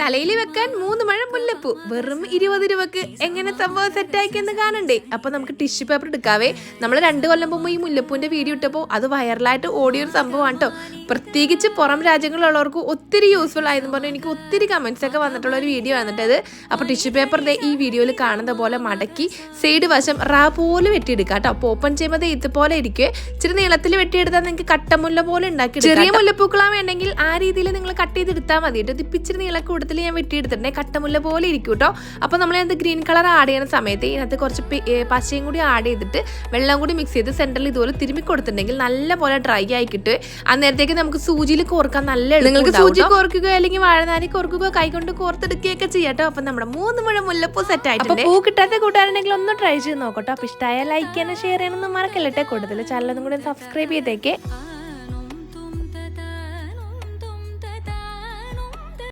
തലയിൽ വെക്കാൻ മൂന്ന് മഴ മുല്ലപ്പൂ വെറും ഇരുപത് രൂപക്ക് എങ്ങനെ സംഭവം സെറ്റാക്കിയെന്ന് കാണണ്ടേ? അപ്പൊ നമുക്ക് ടിഷ്യൂ പേപ്പർ എടുക്കാവേ. നമ്മൾ രണ്ട് കൊല്ലം മുമ്പ് ഈ മുല്ലപ്പൂവിന്റെ വീഡിയോ ഇട്ടപ്പോൾ അത് വൈറലായിട്ട് ഓടിയൊരു സംഭവമാണ് കേട്ടോ പ്രത്യേകിച്ച് പുറം രാജ്യങ്ങളിലുള്ളവർക്ക് ഒത്തിരി യൂസ്ഫുൾ ആയെന്ന് പറഞ്ഞാൽ എനിക്ക് ഒത്തിരി കമന്റ്സ് ഒക്കെ വന്നിട്ടുള്ള ഒരു വീഡിയോ വന്നിട്ടത് അപ്പൊ ടിഷ്യൂ പേപ്പറിന്റെ ഈ വീഡിയോയിൽ കാണുന്ന പോലെ മടക്കി സൈഡ് വശം റാ പോലെ വെട്ടിയെടുക്കുക കേട്ടോ അപ്പോൾ ഓപ്പൺ ചെയ്യുമ്പോൾ ഇതുപോലെ ഇരിക്കുവേ. ഇച്ചിരി നീളത്തിൽ വെട്ടിയെടുത്താൽ നിങ്ങൾക്ക് കട്ടമുല്ല പോലെ ഉണ്ടാക്കി ചെറിയ മുല്ലപ്പൂക്കളാണ് വേണ്ടെങ്കിൽ ആ രീതിയിൽ നിങ്ങൾ കട്ട് ചെയ്തെടുത്താൽ മതി കേട്ടോ ഇത് ഇപ്പിച്ചിരി നീള കൂടുതൽ ഞാൻ വെട്ടിയെടുത്തിട്ടുണ്ടെങ്കിൽ കട്ടമുല്ല പോലെ ഇരിക്കും കേട്ടോ അപ്പോൾ നമ്മൾ അതിനകത്ത് ഗ്രീൻ കളർ ആഡ് ചെയ്യുന്ന സമയത്ത് ഇതിനകത്ത് കുറച്ച് പശയും കൂടി ആഡ് ചെയ്തിട്ട് വെള്ളം കൂടി മിക്സ് ചെയ്ത് സെന്ററിൽ ഇതുപോലെ തിരുമ്മി കൊടുത്തിട്ടുണ്ടെങ്കിൽ നല്ല പോലെ ഡ്രൈ ആയി കിട്ടും അന്നേരത്തേക്ക് നമുക്ക് സൂചിയിൽ കോർക്കാൻ നല്ല നിങ്ങൾക്ക് സൂചി കോർക്കുകയോ അല്ലെങ്കിൽ വാഴനാരി കോർക്കുകയോ കൈകൊണ്ട് കോർത്തെടുക്കുകയൊക്കെ ചെയ്യാം കേട്ടോ അപ്പം നമ്മുടെ മൂന്ന് മുഴ മുല്ലപ്പൂ സെറ്റ് ആയിട്ടുണ്ട്. പൂ കിട്ടാത്ത കൂട്ടുകാരുണ്ടെങ്കിൽ ഒന്ന് ട്രൈ ചെയ്ത് നോക്കട്ടോ അപ്പോൾ ഇഷ്ടമായ ലൈക്ക് ചെയ്യാനും ഷെയർ ചെയ്യാനൊന്നും മറക്കല്ലേ കൂടുതൽ ചാനലൊന്നും കൂടി സബ്സ്ക്രൈബ് ചെയ്തേക്കേ.